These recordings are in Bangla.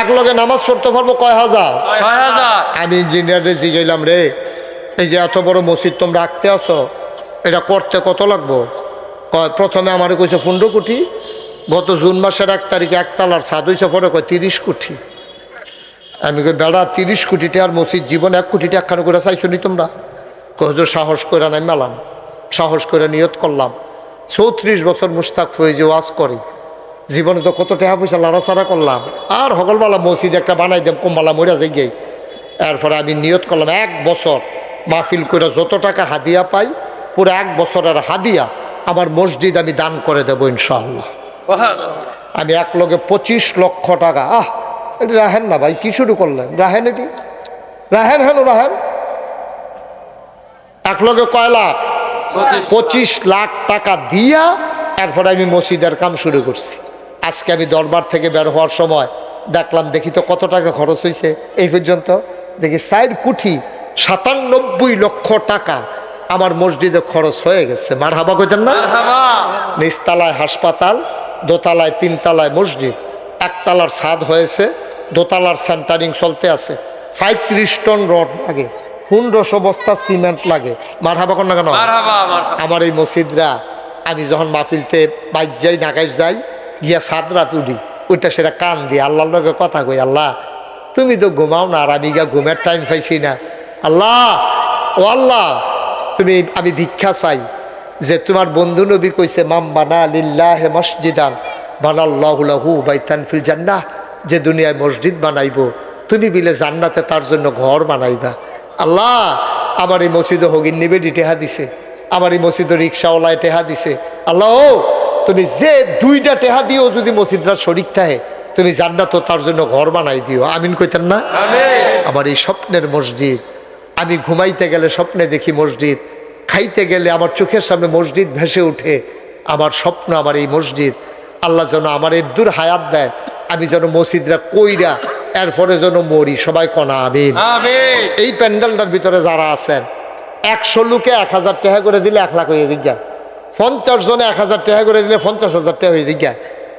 এক লগে নামাজ পড়তে পারব কয় হাজার? আমি ইঞ্জিনিয়ারে জিগাইলাম রে এই যে এত বড় মসজিদ তোমরা রাখতে আসো এটা করতে কত লাগবো? কয় প্রথমে আমার কইছে পনেরো কোটি গত জুন মাসের এক তারিখে একতলার সাদ হইছে পরে কয় তিরিশ কোটি। আমি কই বেড়া তিরিশ কোটি টাকার মসজিদ জীবন এক কোটি টাকা করে চাইছো নি তোমরা? কহজোর সাহস করে নাই মেলাম সাহস করে নিয়ত করলাম। চৌত্রিশ বছর মুস্তাক ফয়েজে ওয়াজ করে। জীবনে তো কত টাকা পয়সা লাড়াচাড়া করলাম। আর হগলবালা মসজিদ একটা বানাই দেম কম্বালা মরিয়া যাই গিয়ে। এরপরে আমি নিয়ত করলাম এক বছর মাহফিল করে যত টাকা হাদিয়া পাই পুরো এক বছরের হাদিয়া আমার মসজিদ আমি দান করে দেবো ইনশাআল্লাহ। আমি এক লগে পঁচিশ লক্ষ টাকা আহ এটি রাহেন না ভাই কি শুরু করলেন? রাহেন এটি? রাহেন হেন রাহেন? এক লগে কয় লাখ। পঁচিশ লাখ টাকা দিয়া এরপরে আমি মসজিদের কাম শুরু করছি। আজকে আমি দরবার থেকে বের হওয়ার সময় দেখলাম দেখি তো কত টাকা খরচ হয়েছে এই পর্যন্ত দেখি চার কোটি সাতানব্বই লক্ষ টাকা আমার মসজিদে খরচ হয়ে গেছে। মার হাবা কইতেন না? নিচতলায় হাসপাতাল দোতলায় তিনতলায় মসজিদ একতলার ছাদ হয়েছে দোতলার সেন্টারিং চলতে আছে। পঁয়ত্রিশ টন রড লাগে পনেরোশো বস্তা সিমেন্ট লাগে। মার হাবা না কেন? আমার এই মসজিদরা আমি যখন মাহফিলতে বাইর যাই নাকাইশ যাই গিয়া সাত রাত উঠি ওইটা সেটা কান দিয়ে আল্লাহর লগে কথা কই, আল্লাহ, তুমি তো ঘুমাও না আর আমি গিয়া ঘুমের টাইম পাইছি না। আল্লাহ, ও আল্লাহ, তুমি, আমি ভিক্ষা চাই যে তোমার বন্ধু নবী কইছে মাম বানা লিল্লাহ মসজিদান, বানাল্লাহু বাইতান ফিল জান্নাহ, যে দুনিয়ায় মসজিদ বানাইব, তুমি বিলে জান্নাতে তার জন্য ঘর বানাইবা। আল্লাহ, আমার এই মসজিদে হগিন নিবেদি টেহা দিছে, আমার এই মসজিদে রিক্সাওয়ালায় টেহা দিছে। আল্লাহ তুমি যে দুইটা টেহা দিও যদি মসজিদরা শরিক থাকে তুমি জান্নাত তার জন্য ঘর বানাই দিও। আমিন কইতেন না? আমার এই স্বপ্নের মসজিদ আমি ঘুমাইতে গেলে স্বপ্নে দেখি মসজিদ খাইতে গেলে আমার চোখের সামনে মসজিদ ভেসে উঠে আমার স্বপ্ন আমার এই মসজিদ। আল্লাহ যেন আমার এর দূর হায়াত দেয় আমি যেন মসজিদরা কইরা এরপরে যেন মরি সবাই কনা আমিন। এই প্যান্ডেলটার ভিতরে যারা আছেন একশো লোকে এক হাজার টাকা করে দিলে এক লাখ হয়ে জিজ্ঞা পঞ্চাশ জনে এক হাজার টাকা করে দিলে পঞ্চাশ হাজার টাকা হয়ে জিজ্ঞা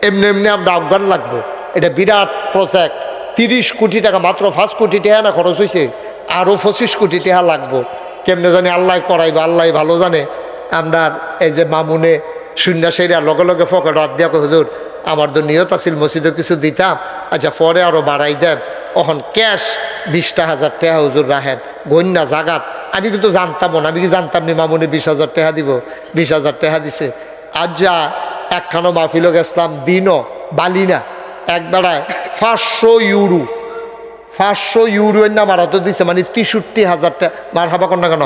এমনি এমনি আমরা অজ্ঞান লাগবো। এটা বিরাট প্রজেক্ট তিরিশ কোটি টাকা মাত্র পাঁচ কোটি টাকা না খরচ হয়েছে আরও পঁচিশ কোটি টাকা লাগবো। কেমনে জানি আল্লাহ করাইবে, আল্লাহ ভালো জানে। আপনার এই যে মামুনে সন্ন্যাসীরা লগে লগে ফকেট হাত দিয়া হুজুর, আমার তো নিয়ত আছিল মসজিদে কিছু দিতাম। আচ্ছা পরে আরও বাড়াই দেব অখন ক্যাশ বিশটা হাজার টাকা হুজুর রাখেন। গন্যা জাগাত আমি কিন্তু জানতাম না। আমি কি জানতাম নি মামুনি বিশ হাজার টাকা দিব? বিশ হাজার টাকা দিছে। আজ যা একখানো মাহফিল গেছিলাম দিনও বালিনা এক বেড়ায় পাঁচশো ইউরো। পাঁচশো ইউরোর নাম আর তো দিছে মানে তেষট্টি হাজার টাকা মার হাবা না কেন?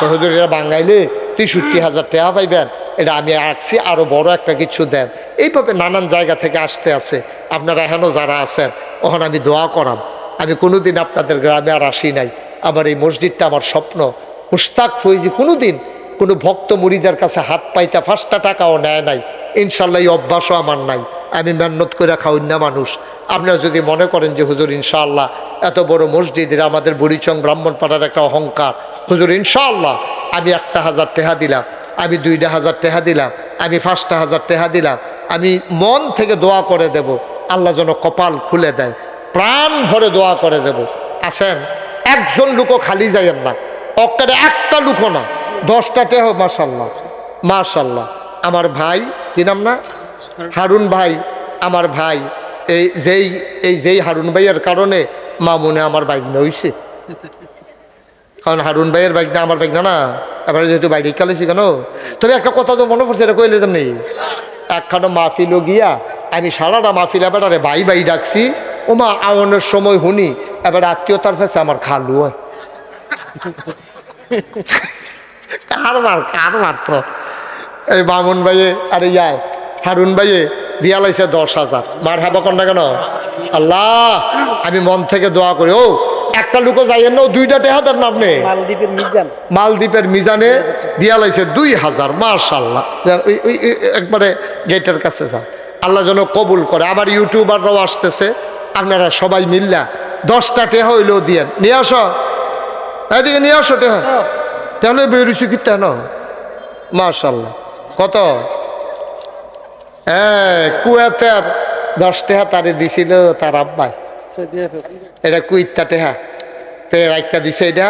তো হুজুর এটা বাঙাইলে তেষট্টি হাজার টাকা পাইবেন। এটা আমি আঁকছি আরও বড় একটা কিছু দেন। এইভাবে নানান জায়গা থেকে আসতে আছে। আপনারা এখনও যারা আছেন ওখানে আমি দোয়া করাম। আমি কোনোদিন আপনাদের গ্রামে আর আসি নাই। আমার এই মসজিদটা আমার স্বপ্ন। মুস্তাক ফৈজি কোনোদিন কোনো ভক্ত মুড়িদের কাছে হাত পাইতে পাঁচটা টাকাও নেয় নাই। ইনশাল্লাহ এই অভ্যাসও আমার নাই। আমি মেহনত করে খাওয়াই না মানুষ। আপনারা যদি মনে করেন যে হুজুর ইনশাআল্লাহ এত বড় মসজিদ আমাদের বুড়িচং ব্রাহ্মণপাড়ার একটা অহংকার। হুজুর ইনশাআল্লাহ আমি একটা হাজার টেহা দিলাম, আমি দুইটা হাজার টেহা দিলাম, আমি পাঁচটা হাজার টেহা দিলাম, আমি মন থেকে দোয়া করে দেব। আল্লাহ যেন কপাল খুলে দেয়, প্রাণ ভরে দোয়া করে দেব। আসেন একজন লুকও খালি যাইয়েন না। অক্টারে একটা লুকো না। দশটাতে হোক মাসাল্লাহ মাশাল্লাহ আমার ভাই কি নাম না? হারুন। ভাই আমার ভাই। এই যেই এই যেই হারুন ভাইয়ের কারণে মামুনে আমার বাইক হইছে। কারণ হারুন ভাইয়ের বাইক না আমার বাইক না। না এবারে যেহেতু বাইরে কালেছি কেন? তবে একটা কথা তো মনে পড়ছে এটা কইলে তো নেই? একখানো মাহফিলও গিয়া আমি সারাটা মাহফিল এবারে ভাই ভাই ডাকছি। ওমা আওয়ানোর সময় শুনি এবার আত্মীয়তার ফেসে আমার খালু হয়। কার মার কার মার তো। এই মামুন ভাইয়ে আরে যায় হারুন ভাইয়ে দিয়া লাইছে দশ হাজার। মার হাবা না কেন? আল্লাহ আমি মন থেকে দোয়া করি। ও একটা লুকো যাইয়েন না দুইটা টেহাদার নাম নেই মালদ্বীপের মিজান। মালদ্বীপের মিজানে দিয়া লাইছে দুই হাজার মার্শাল্লাহ একবারে গেটের কাছে যান। আল্লাহ যেন কবুল করে। আবার ইউটিউবাররাও আসতেছে। আপনারা সবাই মিল্লা দশটা টেহা হইলেও দিয়েন নিয়ে আসো। এদিকে নিয়ে আসো টেহা। তাহলে বেরুছি কি তেন মার্শাল্লাহ কত? হ্যাঁ কুয়েতের দশ টেহা তারে দিছিল তার আব্বাই। এটা কুইত্তা টেহা। তে রাইকা দিছে এটা।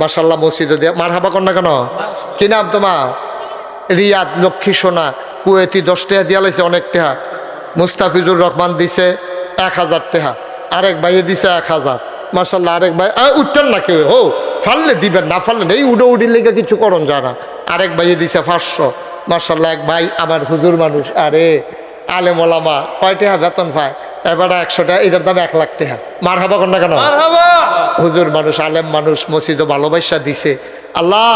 মাসাল্লাহ মসজিদে দিয়া মার হাবা কন্যা কেন? কি নাম তোমার? রিয়াদ লক্ষ্মী সোনা। কুয়েতি দশ টেহা দিয়া লাইছে অনেক টেহা। মুস্তাফিজুর রহমান দিছে এক হাজার টেহা। আরেক ভাইয়ে দিছে এক হাজার। মাসাল্লাহ আরেক ভাই উঠতেন না কেউ। হো ফাললে দিবেন না ফাললে এই উডো উডির লেগে কিছু করন যারা। আরেক ভাইয়ে দিছে পাঁচশো। মাসাল্লাহ এক ভাই আমার হুজুর মানুষ। আরে আলে মোলামা কয় টেহা বেতন পায়? এবারে একশো টাকা এটার দাম এক লাখ টাকা মার হাবা কর না কেন? হুজুর মানুষ আলেম মানুষ মসজিদে ভালোবাসা দিছে। আল্লাহ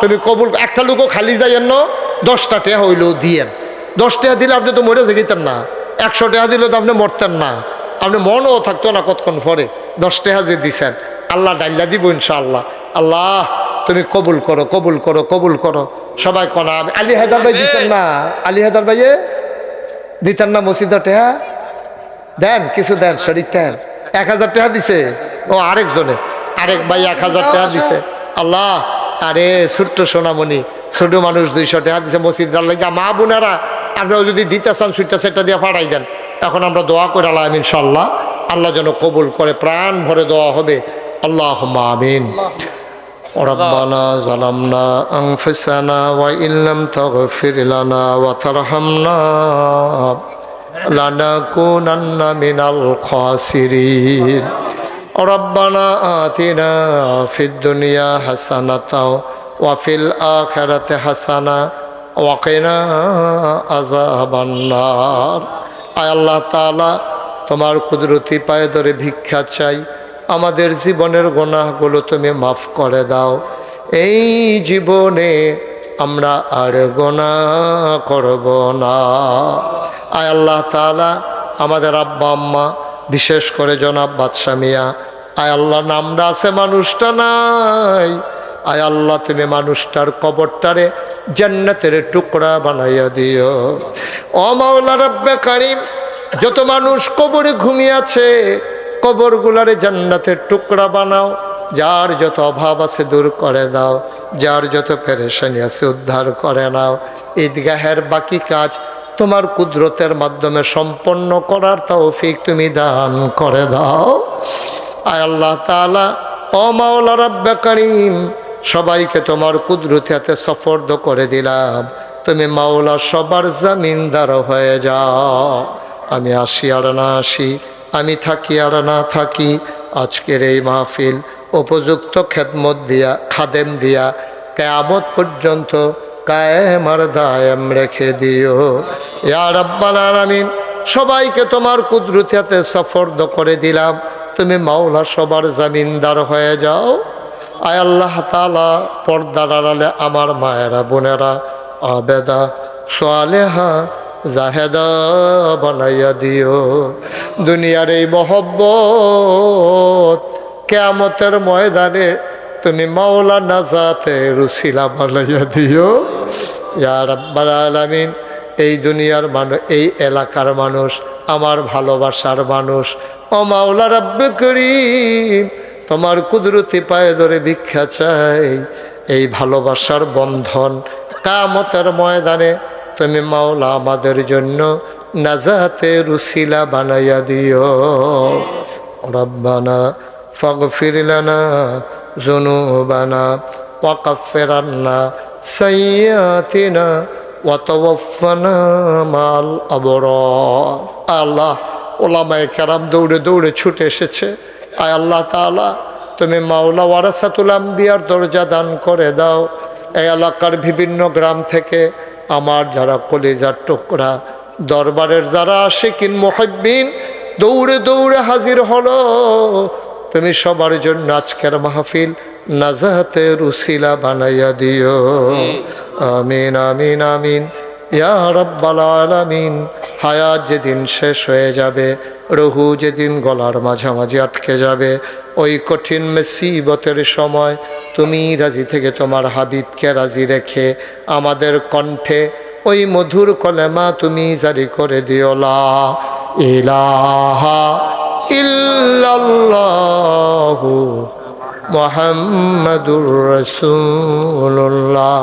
তুমি কবুল একটা লোকও খালি যাইয়েন না দশটা টেহা হইলেও দিয়েন। দশ টাকা দিলে আপনি তো মরে যেতেন না। একশো টাকা দিলেও তো আপনি মরতেন না। আপনি মনও থাকতো না কতক্ষণ পরে। দশ যে দিছেন। আল্লাহ ডাইল্লা দিব ইনশাআল্লাহ। আল্লাহ, তুমি কবুল করো কবুল করো কবুল করো। সবাই কনা আলী হায়দার ভাই দিতেন না। আলী হায়দার ভাইয়ে দিতেন না মসজিদে টেহা দেন, কিছু দেন শরীর দেন এক হাজার টাকা দিছে। ও, আরেকজনে। আরেক ভাই এক হাজার টাকা দিছে। আল্লাহ, আরে, ছোট্ট সোনামণি, ছোট মানুষ দুইশো টাকা দিছে মসজিদ লাগে। মা বোনেরা আপনারা যদি দিতে চান সুইটা সেটা দিয়ে ফাড়াই দেন। এখন আমরা দোয়া করে আল্লাহ ইনশাল্লাহ আল্লাহ যেন কবুল করে প্রাণ ভরে দোয়া হবে আল্লাহ আমিন ربنا ظلمنا أنفسنا وإن لم تغفر لنا وترحمنا لنكونن من الخاسرين ربنا آتنا في الدنيا حسنة وفي الآخرة حسنة وقنا عذاب النار আয় আল্লাহ তাআলা, তোমার কুদরতি পায়ে ধরে ভিক্ষা চাই। আমাদের জীবনের গোনাহগুলো তুমি মাফ করে দাও। এই জীবনে আমরা আর গোনা করব না। আয় আল্লাহ তাআলা, আমাদের আব্বা আম্মা, বিশেষ করে জনাব বাদশা মিয়া, আয় আল্লাহ নামটা আছে মানুষটা নাই। আয় আল্লাহ, তুমি মানুষটার কবরটারে জান্নাতের টুকরা বানাইয়া দিও। ও মাওলা রব্বে কারিম, যত মানুষ কবরে ঘুমিয়াছে কবরগুলারে জান্নাতের টুকরা বানাও। যার যত অভাব আছে দূর করে দাও, যার যত পেরেশানি আছে উদ্ধার করে নাও। ঈদগাহের বাকি কাজ তোমার কুদরতের মাধ্যমে সম্পন্ন করার তৌফিক তুমি দান করে দাও। আয় আল্লাহ তাআলা, ও মাওলা রাব্বে করিম সবাইকে তোমার কুদরতি হাতে সফর্দ করে দিলাম। তুমি মাওলা, সবার জামিনদার হয়ে যাও। আমি আসি আর না আসি, আমি থাকি আর না থাকি। আজকের এই মাহফিল উপযুক্ত খেদমত দিয়া, খাদেম দিয়া, কেয়ামত পর্যন্ত কায়েম আর দায়েম রেখে দিও। ইয়া রাব্বাল আলামিন, সবাইকে তোমার কুদরতি হাতে সফর্দ করে দিলাম। তুমি মাওলা, সবার জামিনদার হয়ে যাও। আয় আল্লাহ তালা পর্দার আড়ালে আমার মায়েরা, বোনেরা, আবেদা সোয়ালেহা জাহেদা বানাইয়া দিও। দুনিয়ার এই মহব্বত কেয়ামতের ময়দানে তুমি মাওলা নাজাতে রুসিলা বানাইয়া দিও। ইয়া রাব্বাল আলামিন, এই দুনিয়ার মানুষ এই এলাকার মানুষ, আমার ভালোবাসার মানুষ। ও মাওলা রাব্বে করিম তোমার কুদরতি পায়ে ধরে ভিক্ষা চাই। এই ভালোবাসার বন্ধন কামতের ময়দানে তুমি মাওলা আমাদের জন্য নাজাতে রুসিলা বানাইয়া দিও। রব্বানা ফাগফির লানা জুনুবানা ওয়াকাফির আন্না সাইয়াতিনা ওয়াতাওয়াফানা মাল আবরার। আল্লাহ ওলামায় কেরাম দৌড়ে দৌড়ে ছুটে এসেছে। আয় আল্লাহ তাআলা তুমি মাওলা ওয়ারাসাতুল আম্বিয়ার দরজা দান করে দাও। এই এলাকার বিভিন্ন গ্রাম থেকে আমার যারা কলেজার টুকরা দরবারের যারা আশিকিন মুহিব্বিন দৌড়ে দৌড়ে হাজির হলো। তুমি সবার জন্য আজকের মাহফিল নাজাতে রুসিলা বানাইয়া দিও। আমিন আমিন আমিন। ইয়া হায়াত যেদিন শেষ হয়ে যাবে, রহু যেদিন গলার মাঝামাঝি আটকে যাবে, ওই কঠিন মেসিবতের সময় তুমি রাজি থেকে তোমার হাবিবকে রাজি রেখে আমাদের কণ্ঠে ওই মধুর কলেমা তুমি জারি করে দিও, লা ইলাহা মোহাম্মদুর রসুল্লাহ